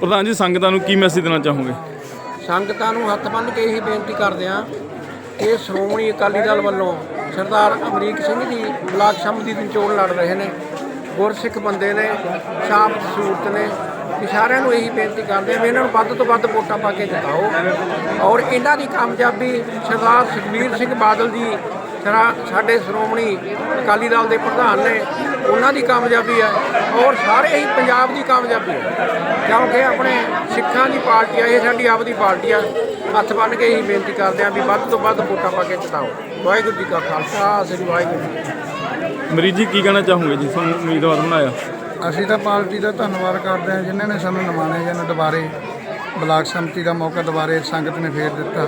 ਪ੍ਰਧਾਨ ਜੀ, ਸੰਗਤਾਂ ਨੂੰ ਕੀ ਮੈਸੇਜ ਦੇਣਾ ਚਾਹੋਗੇ? ਸੰਗਤਾਂ ਨੂੰ ਹੱਥ ਬੰਨ੍ਹ ਕੇ ਇਹੀ ਬੇਨਤੀ ਕਰਦੇ ਹਾਂ ਕਿ ਸ਼੍ਰੋਮਣੀ ਅਕਾਲੀ ਦਲ ਵੱਲੋਂ ਸਰਦਾਰ ਅਮਰੀਕ ਸਿੰਘ ਜੀ ਬਲਾਕ ਸੰਮਤੀ ਦੀ ਚੋਣ ਲੜ ਰਹੇ ਨੇ, ਗੁਰਸਿੱਖ ਬੰਦੇ ਨੇ, ਸ਼ਾਂਤ ਸੂਰਤ ਨੇ ਕਿ ਸਾਰਿਆਂ ਨੂੰ ਇਹੀ ਬੇਨਤੀ ਕਰਦੇ ਹਾਂ ਵੀ ਇਹਨਾਂ ਨੂੰ ਵੱਧ ਤੋਂ ਵੱਧ ਵੋਟਾਂ ਪਾ ਕੇ ਜਿਤਾਓ। ਔਰ ਇਹਨਾਂ ਦੀ ਕਾਮਯਾਬੀ ਸਰਦਾਰ ਸੁਖਬੀਰ ਸਿੰਘ ਬਾਦਲ ਜੀ ਸਾਡੇ ਸ਼੍ਰੋਮਣੀ ਅਕਾਲੀ ਦਲ ਦੇ ਪ੍ਰਧਾਨ ਨੇ ਉਹਨਾਂ ਦੀ ਕਾਮਯਾਬੀ ਹੈ ਔਰ ਸਾਰੇ ਹੀ ਪੰਜਾਬ ਦੀ ਕਾਮਯਾਬੀ ਹੈ। ਕਿਉਂਕਿ ਆਪਣੇ ਸਿੱਖਾਂ ਦੀ ਪਾਰਟੀ ਆ ਇਹ ਸਾਡੀ ਆਪਦੀ ਪਾਰਟੀ ਆ। ਹੱਥ ਬੰਨ੍ਹ ਕੇ ਹੀ ਬੇਨਤੀ ਕਰਦੇ ਆ ਵੀ ਵੱਧ ਤੋਂ ਵੱਧ ਵੋਟਾਂ ਪਾ ਕੇ ਜਿਤਾਓ। ਵਾਹਿਗੁਰੂ ਜੀ ਕਾ ਖਾਲਸਾ ਸ੍ਰੀ ਵਾਹਿਗੁਰੂ। ਮਰੀਜ਼ ਜੀ ਕੀ ਕਹਿਣਾ ਚਾਹੋਗੇ ਜੀ? ਤੁਹਾਨੂੰ ਉਮੀਦਵਾਰ ਬਣਾਇਆ। ਅਸੀਂ ਤਾਂ ਪਾਰਟੀ ਦਾ ਧੰਨਵਾਦ ਕਰਦੇ ਹਾਂ ਜਿਨ੍ਹਾਂ ਨੇ ਸਾਨੂੰ ਨਿਮਾਣੇ ਜਨ ਦੁਬਾਰੇ ਬਲਾਕ ਸੰਮਤੀ ਦਾ ਮੌਕਾ ਦੁਬਾਰੇ ਸੰਗਤ ਨੇ ਫੇਰ ਦਿੱਤਾ।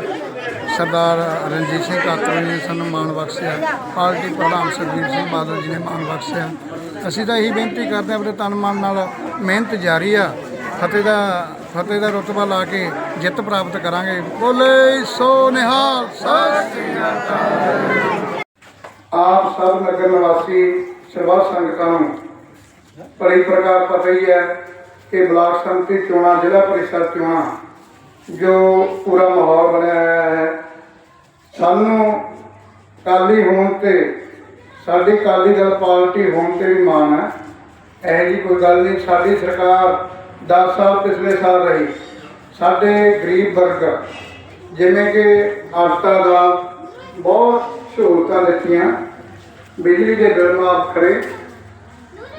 ਸਰਦਾਰ ਰਣਜੀਤ ਸਿੰਘ ਕਾਤਰ ਜੀ ਨੇ ਸਾਨੂੰ ਮਾਣ ਬਖਸ਼ਿਆ। ਪਾਰਟੀ ਪ੍ਰਧਾਨ ਸੁਖਬੀਰ ਸਿੰਘ ਬਾਦਲ ਜੀ ਨੇ ਮਾਣ ਬਖਸ਼ਿਆ। ਅਸੀਂ ਤਾਂ ਇਹੀ ਬੇਨਤੀ ਕਰਦੇ ਹਾਂ, ਆਪਣੇ ਤਨ ਮਨ ਨਾਲ ਮਿਹਨਤ ਜਾਰੀ ਆ। ਫਤਿਹ ਦਾ ਫਤਿਹ ਦਾ ਰੁਤਬਾ ਲਾ ਕੇ ਜਿੱਤ ਪ੍ਰਾਪਤ ਕਰਾਂਗੇ। ਬੋਲੇ ਸੋ ਨਿਹਾਲ, ਸਤਿ ਆਪ ਸਭ ਨਗਰ ਨਿਵਾਸੀ ਸਰਬੱਤ ਸੰਗਤਾਂ ਨੂੰ ਬੜੀ ਪ੍ਰਕਾਰ ਪਤਾ ਹੀ ਹੈ ਕਿ ਬਲਾਕ ਸੰਮਤੀ ਚੋਣਾਂ, ਜ਼ਿਲ੍ਹਾ ਪਰਿਸ਼ਦ ਚੋਣਾਂ, ਜੋ ਪੂਰਾ ਮਾਹੌਲ ਬਣਿਆ ਹੋਇਆ ਹੈ ਸਾਨੂੰ ਕਾਲੀ ਹੋਣ ਤੇ, ਸਾਡੀ ਕਾਲੀ ਦਲ ਪਾਰਟੀ ਹੋਣ ਤੇ ਵੀ ਮਾਣ ਹੈ। ਇਹ ਜੀ ਕੋਈ ਗੱਲ ਨਹੀਂ, ਸਾਡੀ ਸਰਕਾਰ 10 ਸਾਲ ਪਿਛਲੇ ਸਾਲ ਰਹੀ। ਸਾਡੇ ਗਰੀਬ ਵਰਗ ਜਿਵੇਂ ਕਿ ਆਟਾ ਦਾ ਬਹੁਤ ਸਹੂਲਤਾਂ ਦਿੱਤੀਆਂ, ਬਿਜਲੀ ਦੇ ਬਿੱਲ ਮਾਫ ਕਰੇ।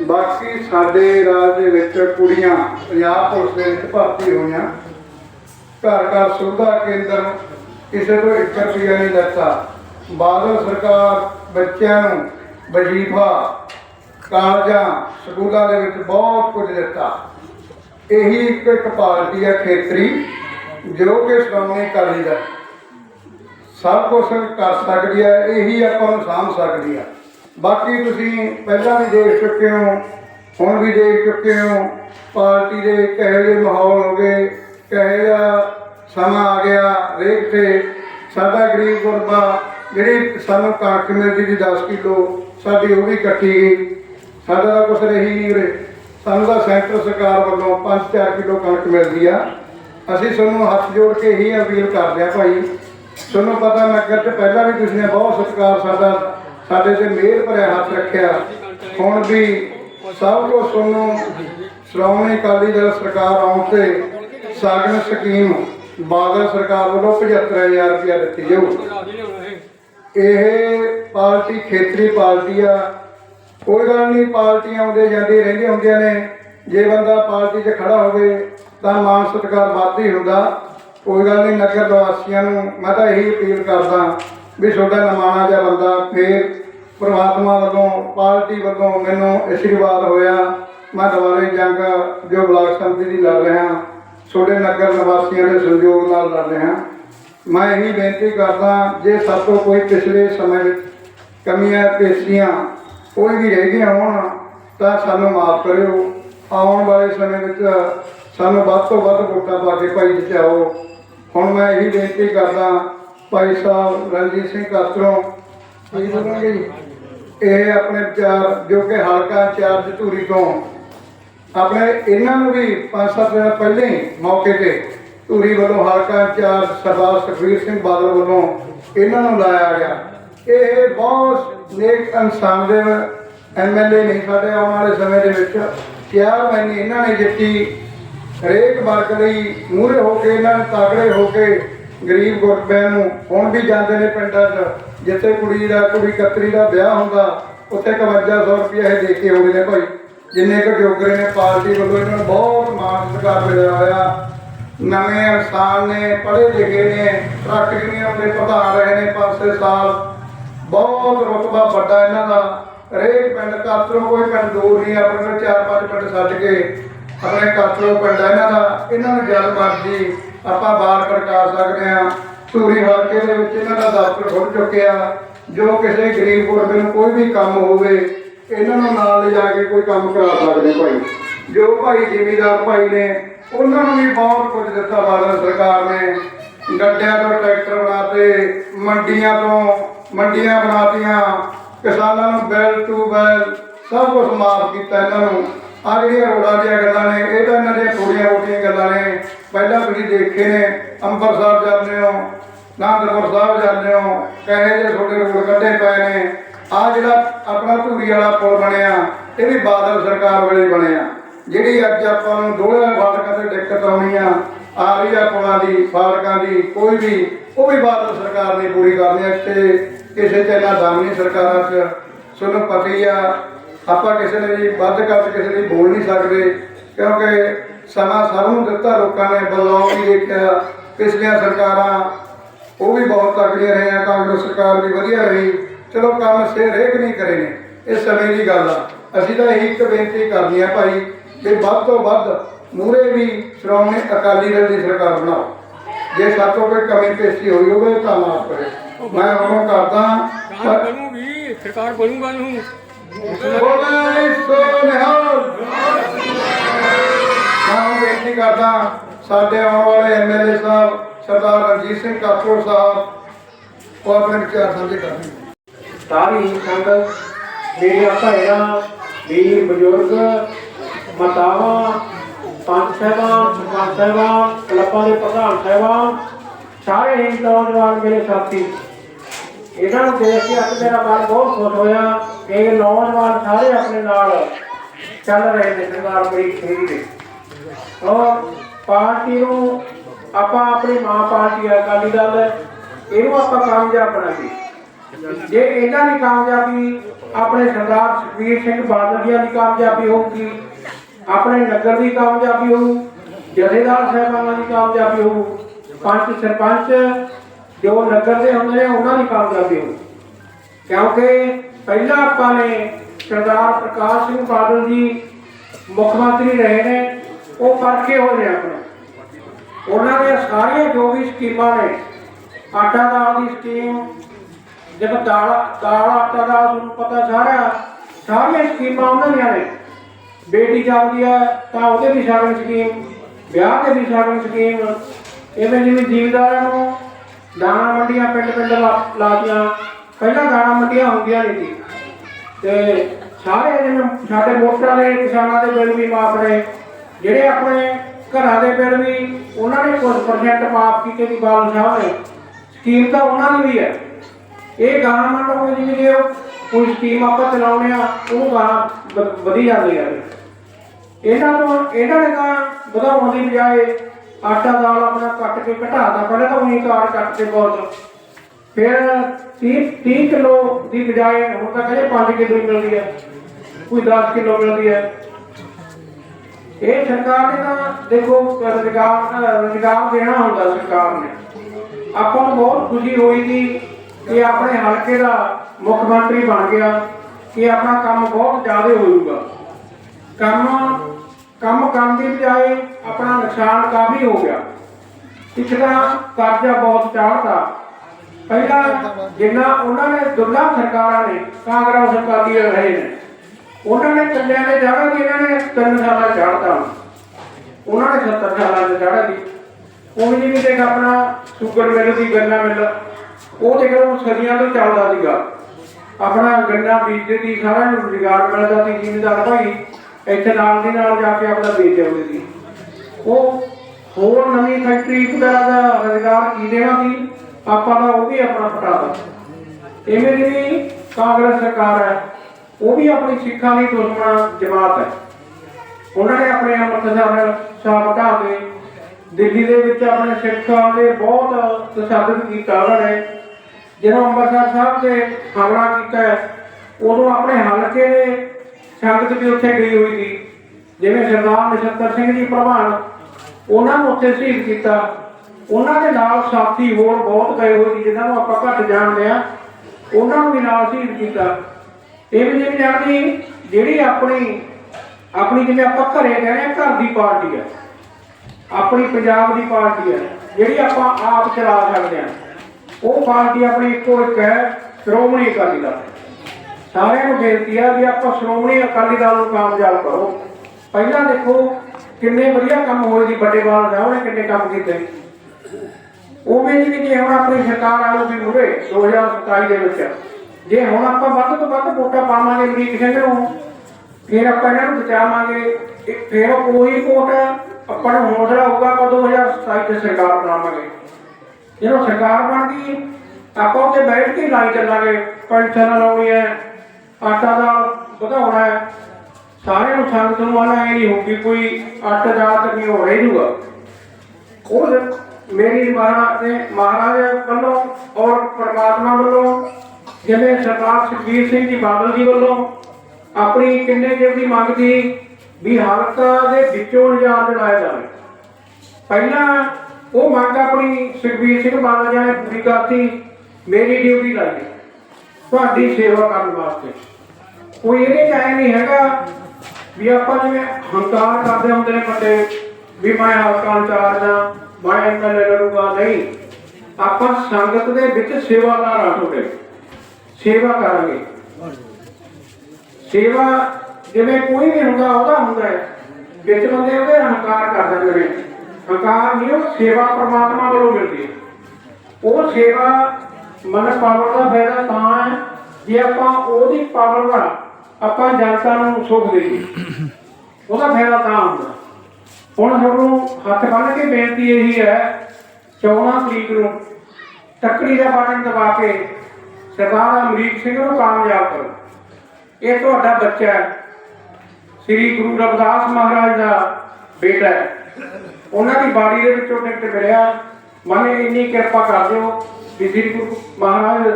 ਬਾਕੀ ਸਾਡੇ ਰਾਜ ਦੇ ਵਿੱਚ ਕੁੜੀਆਂ ਪੰਜਾਬ ਪੁਲਿਸ ਦੇ ਵਿੱਚ ਭਰਤੀ ਹੋਈਆਂ। ਘਰ ਘਰ ਸੁਵਿਧਾ ਕੇਂਦਰ ਕਿਸੇ ਤੋਂ 1 ਰੁਪਈਆ ਨਹੀਂ ਦਿੱਤਾ। ਬਾਦਲ ਸਰਕਾਰ ਬੱਚਿਆਂ ਨੂੰ ਵਜੀਫਾ, ਕਾਲਜਾਂ, ਸਕੂਲਾਂ ਦੇ ਵਿੱਚ ਬਹੁਤ ਕੁਝ ਦਿੱਤਾ। ਇਹੀ ਇੱਕ ਇੱਕ ਪਾਰਟੀ ਹੈ ਖੇਤਰੀ, ਜੋ ਕਿ ਸ਼੍ਰੋਮਣੀ ਅਕਾਲੀ ਦਲ। ਸਭ ਕੁਝ ਕਰ ਸਕਦੀ ਹੈ ਇਹੀ ਆਪਾਂ ਨੂੰ ਸਾਂਭ ਸਕਦੀ ਹੈ ਬਾਕੀ ਤੁਸੀਂ ਪਹਿਲਾਂ ਵੀ ਦੇਖ ਚੁੱਕੇ ਹੋ, ਹੁਣ ਵੀ ਦੇਖ ਚੁੱਕੇ ਹੋ, ਪਾਰਟੀ ਦੇ ਕਹੇ ਜਿਹੇ ਮਾਹੌਲ ਹੋ ਗਏ, ਕਹੇ ਜਿਹਾ ਸਮਾਂ ਆ ਗਿਆ ਰੇਖ ਤੇ ਸਾਡਾ ਗਰੀਬ ਗੁਰਬਾ, ਜਿਹੜੀ ਸਾਨੂੰ ਕਣਕ ਮਿਲਦੀ ਸੀ 10 ਕਿਲੋ, ਸਾਡੀ ਉਹ ਵੀ ਕੱਟੀ ਗਈ। ਸਾਡਾ ਤਾਂ ਕੁਛ ਰਹੀ ਨਹੀਂ ਉਰੇ। ਸਾਨੂੰ ਤਾਂ ਸੈਂਟਰ ਸਰਕਾਰ ਵੱਲੋਂ 5-4 ਕਿਲੋ ਕਣਕ ਮਿਲਦੀ ਆ। ਅਸੀਂ ਤੁਹਾਨੂੰ ਹੱਥ ਜੋੜ ਕੇ ਹੀ ਅਪੀਲ ਕਰਦੇ ਆ ਭਾਈ। ਤੁਹਾਨੂੰ ਪਤਾ ਨਗਰ ਚ ਪਹਿਲਾਂ ਵੀ ਤੁਸੀਂ ਨੇ ਬਹੁਤ ਸਤਿਕਾਰ ਸਾਡਾ, ਸਾਡੇ ਤੇ ਮਿਹਰ ਭਰਿਆ ਹੱਥ ਰੱਖਿਆ। ਹੁਣ ਵੀ ਸਭ ਕੁਝ ਤੁਹਾਨੂੰ ਸ਼੍ਰੋਮਣੀ ਅਕਾਲੀ ਦਲ ਸਰਕਾਰ ਆਉਣ ਤੇ ਸਾਗਨ ਸਕੀਮ ਬਾਦਲ ਸਰਕਾਰ ਵੱਲੋਂ 75000 ਰੁਪਇਆ ਦਿੱਤੀ ਜਾਊ ਇਹ ਪਾਰਟੀ ਖੇਤਰੀ ਪਾਰਟੀ ਆ। ਕੋਈ ਗੱਲ ਨਹੀਂ, ਪਾਰਟੀਆਂ ਆਉਂਦੇ ਜਾਂਦੇ ਰਹਿੰਦੇ ਹੁੰਦੀਆਂ ਨੇ। ਜੇ ਬੰਦਾ ਪਾਰਟੀ 'ਚ ਖੜਾ ਹੋਵੇ ਤਾਂ ਮਾਨ ਸਤਿਕਾਰ ਵੱਧ ਹੀ ਹੁੰਦਾ। ਕੋਈ ਗੱਲ ਨਹੀਂ, ਨਗਰ ਨਿਵਾਸੀਆਂ ਨੂੰ ਮੈਂ ਤਾਂ ਇਹੀ ਅਪੀਲ ਕਰਦਾ ਵੀ ਤੁਹਾਡਾ ਨਮਾਣਾ ਜਿਹਾ ਬੰਦਾ ਫੇਰ ਪ੍ਰਮਾਤਮਾ ਵੱਲੋਂ, ਪਾਰਟੀ ਵੱਲੋਂ ਮੈਨੂੰ ਆਸ਼ੀਰਵਾਦ ਹੋਇਆ। ਮੈਂ ਦੁਬਾਰੇ ਜੰਗ ਜੋ ਬਲਾਕ ਸੰਮਤੀ ਦੀ ਲੜ ਰਿਹਾ। ਤੁਹਾਡੇ ਨਗਰ ਨਿਵਾਸੀਆਂ ਦੇ ਸਹਿਯੋਗ ਨਾਲ ਲੜਦੇ ਹਾਂ। ਮੈਂ ਇਹੀ ਬੇਨਤੀ ਕਰਦਾ ਜੇ ਸਾਤੋਂ ਕੋਈ ਪਿਛਲੇ ਸਮੇਂ ਵਿੱਚ ਕਮੀਆਂ ਪੇਸ਼ੀਆਂ ਕੋਈ ਵੀ ਰਹਿ ਗਈਆਂ ਹੋਣ, ਤਾਂ ਸਾਨੂੰ ਮਾਫ ਕਰਿਓ। ਆਉਣ ਵਾਲੇ ਸਮੇਂ ਵਿੱਚ ਸਾਨੂੰ ਵੱਧ ਤੋਂ ਵੱਧ ਵੋਟਾਂ ਪਾ ਕੇ ਭਾਈ ਜਿਤਾਓ। ਹੁਣ ਮੈਂ ਇਹੀ ਬੇਨਤੀ ਕਰਦਾ ਭਾਈ ਸਾਹਿਬ ਰਣਜੀਤ ਸਿੰਘ ਕਾਤਰੋਂ, ਕੀ ਬੋਲਣਗੇ ਇਹ ਆਪਣੇ ਵਿਚਾਰ ਜੋ ਕਿ ਹਲਕਾ ਇੰਚਾਰਜ ਧੂਰੀ ਤੋਂ ਆਪਣੇ ਇਹਨਾਂ ਨੂੰ ਵੀ ਪੰਜ ਸੱਤ ਦਿਨ ਪਹਿਲੇ ਹੀ ਮੌਕੇ ਤੇ ਧੂਰੀ ਵੱਲੋਂ ਹਲਕਾ ਇੰਚਾਰਜ ਸਰਦਾਰ ਸੁਖਬੀਰ ਸਿੰਘ ਬਾਦਲ ਵੱਲੋਂ ਇਹਨਾਂ ਨੂੰ ਲਾਇਆ ਗਿਆ। ਇਹ ਬਹੁਤ ਨੇਕ ਇਨਸਾਨ ਦੇ ਐਮਐਲਏ ਨਹੀਂ ਸਾਡੇ ਆਉਣ ਵਾਲੇ ਸਮੇਂ ਦੇ ਵਿੱਚ ਚਾਰ ਮਹੀਨੇ ਇਹਨਾਂ ਨੇ ਜਿੱਤੀ। ਹਰੇਕ ਵਰਗ ਲਈ ਮੂਹਰੇ ਹੋ ਕੇ ਇਹਨਾਂ ਨੇ ਤਾਕੜੇ ਹੋ ਕੇ ਗਰੀਬ ਗੁਰਬਿਆਂ ਨੂੰ ਹੁਣ ਵੀ ਜਾਂਦੇ ਨੇ ਪਿੰਡਾਂ 'ਚ। ਜਿੱਥੇ ਕੁੜੀ ਦਾ, ਕੁੜੀ ਕਤਰੀ ਦਾ ਵਿਆਹ ਹੁੰਦਾ, ਉੱਥੇ 5100 ਰੁਪਏ ਇਹ ਦੇ ਕੇ ਆਉਂਦੇ ਨੇ ਭਾਈ। ਜਿੰਨੇ ਕੁ ਜੋਗਰੇ ਨੇ ਪਾਰਟੀ ਵੱਲੋਂ ਇਹਨਾਂ ਨੂੰ ਬਹੁਤ ਮਾਣ ਸਤਿਕਾਰ ਮਿਲਿਆ ਹੋਇਆ। ਨਵੇਂ ਇਨਸਾਨ ਨੇ, ਪੜ੍ਹੇ ਲਿਖੇ ਨੇ, ਟਰੱਕ ਯੂਨੀਅਨ ਦੇ ਪ੍ਰਧਾਨ ਰਹੇ ਨੇ 5-6 ਸਾਲ। ਬਹੁਤ ਰੁਤਬਾ ਵੱਡਾ ਇਹਨਾਂ ਦਾ। ਹਰੇਕ ਪਿੰਡ ਕਾਤਰੋਂ ਕੋਈ ਪਿੰਡ ਦੂਰ ਨਹੀਂ, ਆਪਣੇ ਕੋਲ ਚਾਰ ਪੰਜ ਪਿੰਡ ਛੱਡ ਕੇ ਆਪਣੇ ਕਾਤਰੋਂ ਪਿੰਡ ਇਹਨਾਂ ਦਾ। ਇਹਨਾਂ ਨੂੰ ਜਲ ਮਰਜ਼ੀ ਆਪਾਂ ਬਾਹਰ ਖੜਕਾ ਸਕਦੇ ਆ ਧੂਰੀ ਹਲਕੇ ਦੇ ਵਿੱਚ ਇਹਨਾਂ ਦਾ ਦਫ਼ਤਰ ਖੁੱਲ ਚੁੱਕਿਆ। ਜੋ ਕਿਸੇ ਗਰੀਬ ਗੁਰਬੇ ਨੂੰ ਕੋਈ ਵੀ ਕੰਮ ਹੋਵੇ ਇਹਨਾਂ ਨੂੰ ਨਾਲ ਲਿਜਾ ਕੇ ਕੋਈ ਕੰਮ ਕਰਾ ਸਕਦੇ ਭਾਈ। ਜੋ ਭਾਈ ਜ਼ਿਮੀਦਾਰ ਭਾਈ ਨੇ, ਉਹਨਾਂ ਨੂੰ ਵੀ ਬਹੁਤ ਕੁਝ ਦਿੱਤਾ ਬਾਦਲ ਸਰਕਾਰ ਨੇ। ਗੱਡਿਆਂ ਤੋਂ ਟਰੈਕਟਰ ਬਣਾਤੇ, ਮੰਡੀਆਂ ਤੋਂ ਮੰਡੀਆਂ ਬਣਾਤੀਆਂ, ਕਿਸਾਨਾਂ ਨੂੰ ਬੈਲ ਟੂ ਬੈਲ ਸਭ ਕੁਝ ਮਾਫ ਕੀਤਾ ਇਹਨਾਂ ਨੂੰ। ਆ ਜਿਹੜੀਆਂ ਰੋਡਾਂ ਦੀਆਂ ਗੱਲਾਂ ਨੇ, ਇਹ ਤਾਂ ਇਹਨਾਂ ਦੀਆਂ ਥੋੜੀਆਂ ਬਹੁਤੀਆਂ ਗੱਲਾਂ ਨੇ। ਪਹਿਲਾਂ ਤੁਸੀਂ ਦੇਖੇ ਨੇ ਅੰਮ੍ਰਿਤਸਰ ਜਾਂਦੇ ਹੋ, ਅਨੰਦਪੁਰ ਸਾਹਿਬ ਜਾਂਦੇ ਹੋ, ਕਹੇ ਜੇ ਤੁਹਾਡੇ ਰੋਡ ਕੱਢੇ ਪਏ ਨੇ। ਆ ਜਿਹੜਾ ਆਪਣਾ ਧੂਰੀ ਵਾਲਾ ਪੁਲ ਬਣਿਆ, ਇਹ ਵੀ ਬਾਦਲ ਸਰਕਾਰ ਵੇਲੇ ਬਣਿਆ। ਜਿਹੜੀ ਅੱਜ ਆਪਾਂ ਨੂੰ ਦੋਹਾਂ ਫਾਟਕਾਂ ਤੇ ਦਿੱਕਤ ਆਉਣੀ ਆ ਆ ਰਹੀ ਆ ਪੁਲਾਂ ਦੀ ਫਾਟਕਾਂ ਦੀ, ਕੋਈ ਵੀ, ਉਹ ਵੀ ਬਾਦਲ ਸਰਕਾਰ ਨੇ ਪੂਰੀ ਕਰਨੀ ਆ। ਤੇ ਕਿਸੇ ਚ ਇੰਨਾ ਦਮ ਨਹੀਂ ਸਰਕਾਰਾਂ 'ਚ ਤੁਹਾਨੂੰ ਪਤਾ ਹੀ ਆ, ਆਪਾਂ ਕਿਸੇ ਨੇ ਵੀ ਵੱਧ ਘੱਟ ਕਿਸੇ ਲਈ ਬੋਲ ਨਹੀਂ ਸਕਦੇ, ਕਿਉਂਕਿ ਸਮਾਂ ਸਭ ਨੂੰ ਦਿੱਤਾ ਲੋਕਾਂ ਨੇ। ਬਦਲਾਅ ਵੀ ਦੇਖਿਆ ਪਿਛਲੀਆਂ ਸਰਕਾਰਾਂ, ਉਹ ਵੀ ਬਹੁਤ ਤਕੜੀਆਂ ਰਹੀਆਂ, ਕਾਂਗਰਸ ਸਰਕਾਰ ਵੀ ਵਧੀਆ ਰਹੀ। ਚਲੋ ਕੰਮ ਸੇ ਰੇਕ ਨਹੀਂ ਕਰੇ ਨੇ ਇਹ ਸਮੇਂ ਦੀ ਗੱਲ ਆ। ਅਸੀਂ ਤਾਂ ਇਹੀ ਇੱਕ ਬੇਨਤੀ ਕਰਨੀ ਆ ਭਾਈ ਕਿ ਵੱਧ ਤੋਂ ਵੱਧ ਮੂਰੇ ਵੀ ਸ਼੍ਰੋਮਣੀ ਅਕਾਲੀ ਦਲ ਦੀ ਸਰਕਾਰ ਬਣਾਓ। ਜੇ ਸਾਤੋਂ ਕੋਈ ਕਮੀ ਪੇਸ਼ੀ ਹੋਈ ਹੋਵੇ ਤਾਂ ਮਾਫ ਕਰੇ ਮੈਂ ਉਹਨੂੰ ਕਰਦਾ ਪਰ ਬਣੂਗੀ ਸਰਕਾਰ ਬਣੂਗਾ ਨੂੰ ਬੋਲੇ ਸੋ ਨਿਹਾਲ ਮੈਂ ਉਹ ਬੇਨਤੀ ਕਰਦਾ ਸਾਡੇ ਆਉਣ ਵਾਲੇ ਐਮਐਲਏ ਸਾਹਿਬ ਸਰਦਾਰ ਰਣਜੀਤ ਸਿੰਘ ਕਾਕੜ ਸਾਹਿਬ ਉਹ ਆਪਣੇ ਵਿਚਾਰ ਸਾਂਝੇ ਕਰਨਗੇ। ਸਾਰੀ ਸੰਗਤ ਮੇਰੀਆਂ ਭੈਣਾਂ ਵੀਰ ਬਜ਼ੁਰਗ, ਮਾਤਾਵਾਂ ਪੰਜ ਸਾਹਿਬਾਨ ਸਰਪੰਚ ਸਾਹਿਬਾਨ ਕਲੱਬਾਂ ਦੇ ਪ੍ਰਧਾਨ ਸਾਹਿਬਾਨ ਸਾਰੇ ਹੀ ਨੌਜਵਾਨ ਮੇਰੇ ਸਾਥੀ। ਇਹਨਾਂ ਨੂੰ ਦੇਖ ਕੇ ਅੱਜ ਮੇਰਾ ਮਨ ਬਹੁਤ ਖੁਸ਼ ਹੋਇਆ ਕਿ ਇਹ ਨੌਜਵਾਨ ਸਾਰੇ ਆਪਣੇ ਨਾਲ ਚੱਲ ਰਹੇ ਨੇ ਸਰਦਾਰ ਮੇਰੀ ਖੇਰੀ ਦੇ। ਔਰ ਪਾਰਟੀ ਨੂੰ ਆਪਾਂ ਆਪਣੀ ਮਾਂ ਪਾਰਟੀ ਅਕਾਲੀ ਦਲ, ਇਹਨੂੰ ਆਪਾਂ ਕਾਮਯਾਬ ਬਣਾਈਏ ਜੇ ਇਹਨਾਂ ਦੀ ਕਾਮਯਾਬੀ, ਆਪਣੇ ਸਰਦਾਰ ਸੁਖਬੀਰ ਸਿੰਘ ਬਾਦਲ ਜੀ ਦੀ ਕਾਮਯਾਬੀ ਹੋਊਗੀ, ਆਪਣੇ ਨਗਰ ਦੀ ਕਾਮਯਾਬੀ ਹੋਊ, ਜਥੇਦਾਰ ਸਾਹਿਬਾਨਾਂ ਦੀ ਕਾਮਯਾਬੀ ਹੋਊ, ਪੰਚ ਸਰਪੰਚ ਜੋ ਨਗਰ ਦੇ ਹੁੰਦੇ ਨੇ, ਉਹਨਾਂ ਦੀ ਕਾਮਯਾਬੀ ਹੋਊ। ਕਿਉਂਕਿ ਪਹਿਲਾਂ ਆਪਾਂ ਨੇ ਸਰਦਾਰ ਪ੍ਰਕਾਸ਼ ਸਿੰਘ ਬਾਦਲ ਜੀ ਮੁੱਖ ਮੰਤਰੀ ਰਹੇ ਨੇ, ਉਹ ਪਰਖੇ ਹੋ ਨੇ ਆਪਣੇ। ਉਹਨਾਂ ਦੀਆਂ ਸਾਰੀਆਂ ਜੋ ਵੀ ਸਕੀਮਾਂ ਨੇ, ਆਟਾ ਦਾਲ ਦੀ ਸਕੀਮ ਜਦੋਂ ਦਾਲ ਦਾਲ ਆਟਾ ਦਾ ਤੁਹਾਨੂੰ ਪਤਾ ਸਾਰਾ, ਸਾਰੀਆਂ ਸਕੀਮਾਂ ਉਹਨਾਂ ਦੀਆਂ ਨੇ। ਬੇਟੀ ਜਾਂਦੀ ਹੈ, ਤਾਂ ਉਹਦੇ ਵੀ ਸ਼ਾਗਨ ਸਕੀਮ, ਵਿਆਹ ਤੇ ਵੀ ਸ਼ਗਨ ਸਕੀਮ, ਇਵੇਂ ਜਿਵੇਂ ਜ਼ਿਮੀਦਾਰਾਂ ਨੂੰ ਦਾਣਾ ਮੰਡੀਆਂ ਪਿੰਡ ਪਿੰਡ ਲਾ- ਲਾਤੀਆਂ, ਪਹਿਲਾਂ ਦਾਣਾ ਮੰਡੀਆਂ ਹੁੰਦੀਆਂ ਨਹੀਂ ਸੀ। ਤੇ ਸਾਰੇ ਜਿਵੇਂ ਸਾਡੇ ਮੋਟਰਾਂ ਦੇ, ਕਿਸਾਨਾਂ ਦੇ ਬਿੱਲ ਵੀ ਮਾਫ ਨੇ। ਜਿਹੜੇ ਆਪਣੇ ਘਰਾਂ ਦੇ ਬਿੱਲ ਵੀ ਉਹਨਾਂ ਨੇ ਕੁਝ ਪਰਸੈਂਟ ਮਾਫ ਕੀਤੇ ਦੀ ਬਾਲ ਸਾਹਿਬ ਨੇ। ਸਕੀਮ ਤਾਂ ਉਹਨਾਂ ਦੀ ਵੀ ਹੈ। ਇਹ ਗਾਂ ਮੰਨ ਲਓ ਜਿਵੇਂ ਜੇ ਕੋਈ ਸਕੀਮ ਆਪਾਂ ਚਲਾਉਣੇ ਆ ਉਹ ਗਾਂ ਵ- ਵਧੀ ਜਾਂਦੀ ਹੈ ਇਹਨਾਂ ਤੋਂ, ਇਹਨਾਂ ਨੇ ਤਾਂ ਵਧਾਉਣ ਦੀ ਬਜਾਏ ਆਟਾ ਦਾਲ ਆਪਣਾ ਕੱਟ ਕੇ ਘਟਾਤਾ ਪਹਿਲਾਂ ਤਾਂ ਉਹੀ ਕਾਰ ਕੱਟ ਕੇ ਬਹੁਤ। ਫਿਰ 30 30 ਕਿਲੋ ਦੀ ਬਜਾਏ ਹੁਣ ਤਾਂ ਕਹਿੰਦੇ 5 ਕਿਲੋ ਮਿਲਦੀ ਹੈ ਕੋਈ 10 ਕਿਲੋ ਮਿਲਦੀ ਹੈ ਇਹ ਸਰਕਾਰ ਨੇ ਤਾਂ ਦੇਖੋ, ਰੁਜ਼ਗਾਰ ਰੁਜ਼ਗਾਰ ਦੇਣਾ ਹੁੰਦਾ ਸਰਕਾਰ ਨੇ। ਆਪਾਂ ਨੂੰ ਬਹੁਤ ਖੁਸ਼ੀ ਹੋਈ ਸੀ ਕਿ ਆਪਣੇ ਹਲਕੇ ਦਾ ਮੁੱਖ ਮੰਤਰੀ ਬਣ ਗਿਆ। ਕਿ ਆਪਣਾ ਕੰਮ ਬਹੁਤ ਜ਼ਿਆਦਾ ਹੋਊਗਾ ਕੰਮ ਕੰਮ ਕਰਨ ਦੀ ਬਜਾਏ ਆਪਣਾ ਨੁਕਸਾਨ ਕਾਫੀ ਹੋ ਗਿਆ। ਪਿਛਲਾ ਕਰਜ਼ਾ ਬਹੁਤ ਚਾੜਦਾ ਪਹਿਲਾਂ ਜਿੰਨਾ ਉਹਨਾਂ ਨੇ ਦੁੱਲਾ ਸਰਕਾਰਾਂ ਨੇ, ਕਾਂਗਰਸ ਸਰਕਾਰੀ ਰਹੇ ਨੇ, ਉਹਨਾਂ ਨੇ ਕੱਲਿਆਂ ਨੇ ਜਾਣਾ ਦੀ ਇਹਨਾਂ ਨੇ ਤਿੰਨ ਸਾਲਾਂ ਚਾੜਦਾ ਉਹਨਾਂ ਨੇ 70 ਸਾਲਾਂ ਦੇ ਚਾੜਾ ਦੀ ਉਹ ਜਿਵੇਂ ਦੇਖ ਆਪਣਾ ਸ਼ੂਗਰ ਮਿਲ ਦੀ ਗੱਲਾਂ ਮਿਲ ਉਹ ਦੇਖ ਲਓ ਸਦੀਆਂ ਤੋਂ ਚੱਲਦਾ ਸੀਗਾ। ਆਪਣਾ ਗੰਨਾ ਬੀਜਦੇ ਦੀ ਸਾਰਾ ਰੁਜ਼ਗਾਰ ਮਿਲਦਾ ਸੀ, ਜ਼ਿਮੀਦਾਰ ਭਾਈ ਇੱਥੇ ਨਾਲ ਦੀ ਨਾਲ ਜਾ ਕੇ ਆਪਣਾ ਵੇਚ ਆਉਂਦੇ ਸੀ। ਉਹ ਹੋਰ ਨਵੀਂ ਫੈਕਟਰੀ ਵਗੈਰਾ ਦਾ ਰੁਜ਼ਗਾਰ ਕੀ ਦੇਣਾ ਸੀ, ਆਪਾਂ ਦਾ ਉਹ ਵੀ ਆਪਣਾ ਪਟਾਦਾ ਇਵੇਂ ਜਿਹੜੀ ਕਾਂਗਰਸ ਸਰਕਾਰ ਹੈ, ਉਹ ਵੀ ਆਪਣੀ ਸਿੱਖਾਂ ਦੀ ਦੁਸ਼ਮਣ ਜਮਾਤ ਹੈ। ਉਹਨਾਂ ਨੇ ਆਪਣੇ ਅੰਮ੍ਰਿਤਸਰ ਸਾਹਿਬ ਢਾਹ ਕੇ ਦਿੱਲੀ ਦੇ ਵਿੱਚ ਆਪਣੇ ਸਿੱਖਾਂ ਦੇ ਬਹੁਤ ਤਸ਼ੱਦਦ ਕੀਤਾ ਉਹਨਾਂ ਨੇ ਜਦੋਂ ਅੰਮ੍ਰਿਤਸਰ ਸਾਹਿਬ ਤੇ ਹਮਲਾ ਕੀਤਾ ਹੈ, ਉਦੋਂ ਆਪਣੇ ਹਲਕੇ ਦੇ ਸੰਗਤ ਵੀ ਉੱਥੇ ਗਈ ਹੋਈ ਸੀ ਜਿਵੇਂ ਸਰਦਾਰ ਨਛੱਤਰ ਸਿੰਘ ਜੀ ਪ੍ਰਧਾਨ ਉਹਨਾਂ ਨੂੰ ਉੱਥੇ ਸ਼ਹੀਦ ਕੀਤਾ। ਉਹਨਾਂ ਦੇ ਨਾਲ ਸਾਥੀ ਹੋਰ ਬਹੁਤ ਗਏ ਹੋਏ ਸੀ ਜਿਨ੍ਹਾਂ ਨੂੰ ਆਪਾਂ ਘੱਟ ਜਾਣਦੇ ਆ ਉਹਨਾਂ ਨੂੰ ਵੀ ਨਾਲ ਸ਼ਹੀਦ ਕੀਤਾ। ਇਹ ਵੀ ਜਿਵੇਂ ਜਾਣਦੀ ਜਿਹੜੀ ਆਪਣੀ ਆਪਣੀ ਜਿਵੇਂ ਆਪਾਂ ਘਰੇ ਕਹਿੰਦੇ ਆ ਘਰ ਦੀ ਪਾਰਟੀ ਆ ਆਪਣੀ ਪੰਜਾਬ ਦੀ ਪਾਰਟੀ ਹੈ, ਜਿਹੜੀ ਆਪਾਂ ਆਪ ਚਲਾ ਸਕਦੇ ਹਾਂ। ਉਹ ਪਾਰਟੀ ਆਪਣੀ ਇੱਕੋ ਇੱਕ ਹੈ, ਸ਼੍ਰੋਮਣੀ ਅਕਾਲੀ ਦਲ। ਸਾਰਿਆਂ ਨੂੰ ਬੇਨਤੀ ਹੈ ਵੀ ਆਪਾਂ ਸ਼੍ਰੋਮਣੀ ਅਕਾਲੀ ਦਲ ਨੂੰ ਕਾਮਯਾਬ ਕਰੋ। ਪਹਿਲਾਂ ਦੇਖੋ ਕਿੰਨੇ ਵਧੀਆ ਕੰਮ ਹੋਏ ਜੀ ਵੱਡੇ ਬਾਲ ਸਾਹਿਬ ਕਿੰਨੇ ਕੰਮ ਕੀਤੇ। ਉਵੇਂ ਜਿਵੇਂ ਜੇ ਹੁਣ ਆਪਣੀ ਸਰਕਾਰ ਆਊਗੀ ਮੂਰੇ 2027 ਦੇ ਵਿੱਚ, ਜੇ ਹੁਣ ਆਪਾਂ ਵੱਧ ਤੋਂ ਵੱਧ ਵੋਟਾਂ ਪਾਵਾਂਗੇ ਅਮਰੀਕ ਸਿੰਘ ਨੂੰ, ਫਿਰ ਆਪਾਂ ਇਹਨਾਂ ਨੂੰ ਬਚਾਵਾਂਗੇ ਫਿਰ ਕੋਈ ਵੋਟ ਆਪਾਂ ਹੌਸਲਾ ਹੋਊਗਾ ਆਪਾਂ 2027 ਚ ਸਰਕਾਰ ਬਣਾਵਾਂਗੇ। ਜਦੋਂ ਸਰਕਾਰ ਬਣ ਗਈ ਆਪਾਂ ਉੱਤੇ ਬੈਠ ਕੇ ਲਾਈ ਚੱਲਾਂਗੇ। ਪੈਨਸ਼ਨ ਲਾਉਣੀ ਹੈ, ਆਟਾ ਦਾ ਵਧਾਉਣਾ ਹੈ। ਸਾਰਿਆਂ ਨੂੰ ਸੰਗਤ ਨੂੰ ਆਣਾ ਇਹ ਨਹੀਂ ਹੋਊਗੀ ਕੋਈ ਆਟਾ ਦਾ ਤੱਕ ਹੋ ਰਹਿ ਜੂਗਾ ਉਹ ਮੇਰੀ ਮਹਾਰਾਜ ਦੇ ਮਹਾਰਾਜ ਵੱਲੋਂ ਔਰ ਪਰਮਾਤਮਾ ਵੱਲੋਂ, ਜਿਵੇਂ ਸਰਦਾਰ ਸੁਖਬੀਰ ਸਿੰਘ ਜੀ ਬਾਦਲ ਜੀ ਵੱਲੋਂ ਆਪਣੀ ਕਿੰਨੇ ਚਿਰ ਦੀ ਮੰਗ ਸੀ ਵੀ ਹਲਕਾ ਦੇ ਵਿੱਚੋਂ ਨਿਜਾਤ ਦਿਲਾਇਆ ਜਾਵੇ। ਪਹਿਲਾਂ ਉਹ ਮੰਗ ਆਪਣੀ ਸੁਖਬੀਰ ਸਿੰਘ ਬਾਦਲ ਜੀ ਨੇ ਪੂਰੀ ਕਰਤੀ, ਮੇਰੀ ਡਿਊਟੀ ਲਾਈ ਤੁਹਾਡੀ ਸੇਵਾ ਕਰਨ ਵਾਸਤੇ। ਕੋਈ ਇਹਦੇ ਚ ਨਹੀਂ ਹੈਗਾ ਵੀ ਆਪਾਂ ਜਿਵੇਂ ਹੰਕਾਰ ਕਰਦੇ ਹੁੰਦੇ ਨੇ ਬੰਦੇ, ਵੀ ਮੈਂ ਹਲਕਾ ਇੰਚਾਰਜ ਆ ਮੈਂ ਐਮਐਲਏ ਲੜੂਗਾ, ਨਹੀਂ। ਆਪਾਂ ਸੰਗਤ ਦੇ ਵਿੱਚ ਸੇਵਾਦਾਰ ਆ ਤੁਹਾਡੇ। ਸੇਵਾ ਕਰਾਂਗੇ। ਸੇਵਾ ਜਿਵੇਂ ਕੋਈ ਵੀ ਹੁੰਦਾ, ਉਹਦਾ ਹੁੰਦਾ ਹੈ। ਵਿੱਚ ਬੰਦੇ ਉਹਦੇ ਹੰਕਾਰ ਕਰ ਦਿੰਦੇ ਨੇ ਹੰਕਾਰ ਨਹੀਂ, ਉਹ ਸੇਵਾ ਪ੍ਰਮਾਤਮਾ ਵੱਲੋਂ ਮਿਲਦੀ ਹੈ। ਉਹ ਸੇਵਾ ਮਨ ਪਾਵਰ ਦਾ ਫਾਇਦਾ ਤਾਂ ਹੈ, ਜੇ ਆਪਾਂ ਉਹਦੀ ਪਾਵਰ ਦਾ ਆਪਾਂ ਜਨਤਾ ਨੂੰ ਸੁੱਖ ਦੇਈਏ। ਉਹਦਾ ਫਾਇਦਾ ਤਾਂ ਹੁੰਦਾ ਹੁਣ ਤੁਹਾਨੂੰ ਹੱਥ ਬੰਨ੍ਹ ਕੇ ਬੇਨਤੀ ਇਹੀ ਹੈ 14 ਤਰੀਕ ਨੂੰ ਤੱਕੜੀ ਦਾ ਬਟਨ ਦਬਾ ਕੇ ਸਰਦਾਰ ਅਮਰੀਕ ਸਿੰਘ ਨੂੰ ਕਾਮਯਾਬ ਕਰੋ। ਇਹ ਤੁਹਾਡਾ ਬੱਚਾ ਹੈ। ਸ੍ਰੀ ਗੁਰੂ ਰਵਿਦਾਸ ਮਹਾਰਾਜ ਦਾ ਬੇਟਾ ਹੈ। ਉਹਨਾਂ ਦੀ ਬਾੜੀ ਦੇ ਵਿੱਚੋਂ ਟਿਕਟ ਮਿਲਿਆ। ਮਨੇ ਇੰਨੀ ਕਿਰਪਾ ਕਰ ਦਿਓ ਵੀ ਸ੍ਰੀ ਗੁਰੂ ਮਹਾਰਾਜ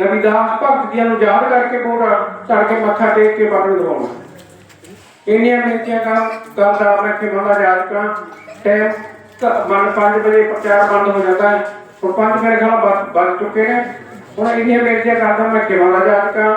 ਰਵਿਦਾਸ ਭਗਤ ਜੀ ਨੂੰ ਯਾਦ ਕਰਕੇ ਪੂਰਾ ਚੜ ਕੇ ਮੱਥਾ ਟੇਕ ਕੇ ਬਾਬੇ ਨੂੰ ਇੰਨੀਆਂ ਬੇਨਤੀਆਂ ਕਰ ਕਰਦਾ ਮੈਂ ਕਿ ਮਹਲਾ ਯਾਦ ਕਰਾਂ। ਟਾਈਮ ਮਨ 5 ਵਜੇ ਪ੍ਰਚਾਰ ਬੰਦ ਹੋ ਜਾਂਦਾ ਹੈ। ਹੁਣ 5 ਮੇਰੇ ਖਿਆਲ ਬਚ ਚੁੱਕੇ ਨੇ। ਹੁਣ ਇੰਨੀਆਂ ਬੇਨਤੀਆਂ ਕਰਦਾ ਮੈਂ ਕਿ ਮਹਲਾ ਯਾਦ ਕਰਾਂ।